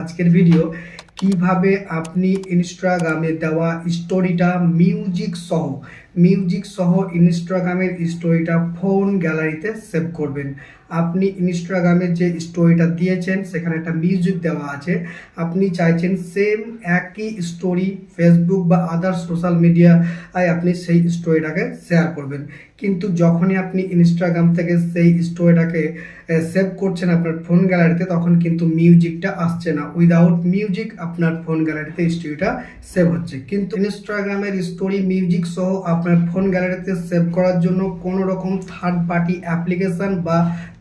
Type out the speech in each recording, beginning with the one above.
আজকের ভিডিও কীভাবে আপনি ইনস্টাগ্রামে দেওয়া স্টোরিটা মিউজিক সহ মিউজিক সহ ইনস্টাগ্রামের স্টোরিটা ফোন গ্যালারিতে সেভ করবেন। আপনি ইনস্টাগ্রামে যে স্টোরিটা দিয়েছেন, সেখানে একটা মিউজিক দেওয়া আছে। আপনি চাইছেন সেম একই স্টোরি ফেসবুক বা আদার সোশ্যাল মিডিয়ায় আপনি সেই স্টোরিটাকে শেয়ার করবেন। কিন্তু যখনই আপনি ইনস্টাগ্রাম থেকে সেই স্টোরিটাকে সেভ করছেন আপনার ফোন গ্যালারিতে, তখন কিন্তু মিউজিকটা আসছে না। উইদাউট মিউজিক আপনার ফোন গ্যালারিতে স্টোরিটা সেভ হচ্ছে। কিন্তু ইনস্টাগ্রামের স্টোরি, মিউজিক সহ আপনার ফোন গ্যালারিতে সেভ করার জন্য কোনো রকম থার্ড পার্টি অ্যাপ্লিকেশান বা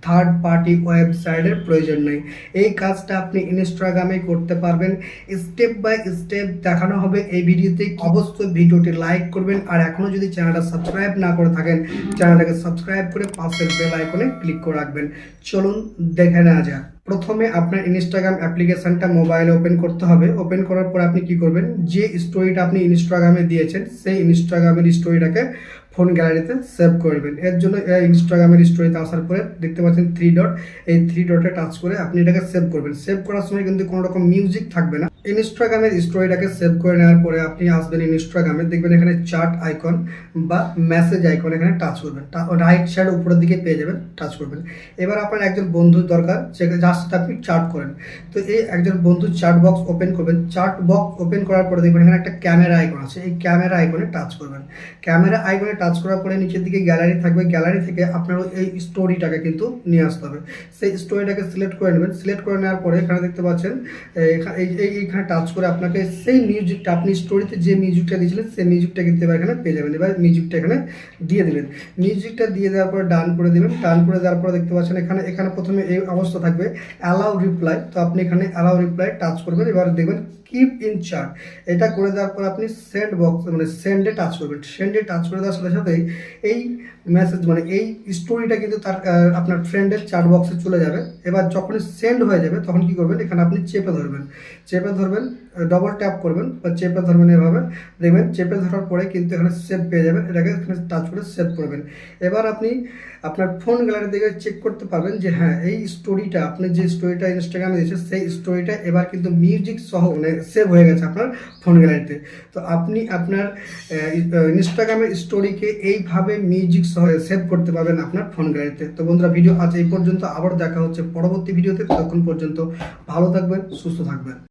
থার্ড পার্টি ওয়েবসাইটের প্রয়োজন নেই। এই কাজটা আপনি ইনস্টাগ্রামে করতে পারবেন। স্টেপ বাই স্টেপ দেখানো হবে এই ভিডিওতে। অবশ্যই ভিডিওটি লাইক করবেন। আর এখনও যদি চ্যানেলটা সাবস্ক্রাইব না করে থাকেন, চ্যানেলটাকে সাবস্ক্রাইব করে পাশের বেল আইকনে ক্লিক করে রাখবেন। চলুন দেখে নেওয়া যাক। প্রথমে আপনার ইনস্টাগ্রাম অ্যাপ্লিকেশনটা মোবাইলে ওপেন করতে হবে। ওপেন করার পর আপনি কি করবেন? যে স্টোরিটা আপনি ইনস্টাগ্রামে দিয়েছেন, সেই ইনস্টাগ্রামের স্টোরিটাকে ফোন গ্যালারিতে সেভ করবেন। এর জন্য ইনস্টাগ্রামের স্টোরিতে আসার পরে দেখতে পাচ্ছেন থ্রি ডট এই থ্রি ডটে টাচ করে আপনি এটাকে সেভ করবেন। সেভ করার সময় কিন্তু কোনো রকম মিউজিক থাকবে না। ইনস্টাগ্রামের স্টোরিটাকে সেভ করে নেওয়ার পরে আপনি আসবেন ইনস্টাগ্রামে দেখবেন এখানে চার্ট আইকন বা মেসেজ আইকন এখানে টাচ করবেন। রাইট সাইড উপরের দিকে পেয়ে যাবেন টাচ করবেন। এবার আপনার একজন বন্ধুর দরকার যে যার সাথে আপনি চার্ট করেন। তো এই একজন বন্ধু চার্ট বক্স ওপেন করবেন। চার্ট বক্স ওপেন করার পরে দেখবেন এখানে একটা ক্যামেরা আইকন আছে। এই ক্যামেরা আইকনে টাচ করবেন। ক্যামেরা আইকনে টাচ করার পরে নিচের দিকে গ্যালারি থাকবে। গ্যালারি থেকে আপনার এই স্টোরিটাকে কিন্তু নিয়ে আসতে হবে। সেই স্টোরিটাকে সিলেক্ট করে নেবেন। সিলেক্ট করে নেওয়ার পরে এখানে দেখতে পাচ্ছেন এই এইখানে টাচ করে আপনাকে সেই মিউজিকটা আপনি স্টোরিতে যে মিউজিকটা দিয়েছিলেন, সেই মিউজিকটা কিন্তু এবার এখানে পেয়ে যাবেন। এবার মিউজিকটা এখানে দিয়ে দেবেন। মিউজিকটা দিয়ে দেওয়ার পর ডান করে দেবেন। ডান করে দেওয়ার পর দেখতে পাচ্ছেন এখানে এখানে প্রথমে এই অবস্থা থাকবে অ্যালাউ রিপ্লাই তো আপনি এখানে অ্যালাউ রিপ্লাই টাচ করবেন, এবার দেখবেন কিপ ইন চার্ট এটা করে দেওয়ার পর আপনি সেন্ড বক্স মানে সেন্ডে টাচ করবেন। সেন্ডে টাচ করে দেওয়ার সাথে সাথেই এই মেসেজ মানে এই স্টোরিটা কিন্তু তার আপনার ফ্রেন্ডের চার্ট বক্সে চলে যাবে। এবার যখন সেন্ড হয়ে যাবে, তখন কি করবেন? এখানে আপনি চেপে ধরবেন। চেপে ধরবেন ডবল ট্যাপ করবেন বা চেপে ধরবেন এভাবে। দেখবেন চেপে ধরার পরে কিন্তু এখানে সেভ পেয়ে যাবেন এটাকে এখানে টাচ করে সেভ করবেন। এবার আপনি আপনার ফোন গ্যালারি থেকে চেক করতে পারবেন যে হ্যাঁ এই স্টোরিটা আপনি যে স্টোরিটা ইনস্টাগ্রামে দিয়েছে সেই স্টোরিটা এবার কিন্তু মিউজিক সহ মানে সেভ হয়ে গেছে আপনার ফোন গ্যালারিতে তো। আপনি আপনার ইনস্টাগ্রামের স্টোরিকে এইভাবে মিউজিক সহ সেভ করতে পারবেন আপনার ফোন গ্যালারিতে তো। বন্ধুরা ভিডিও আজ এই পর্যন্ত। আবার দেখা হচ্ছে পরবর্তী ভিডিওতে ততক্ষণ পর্যন্ত ভালো থাকবেন, সুস্থ থাকবেন।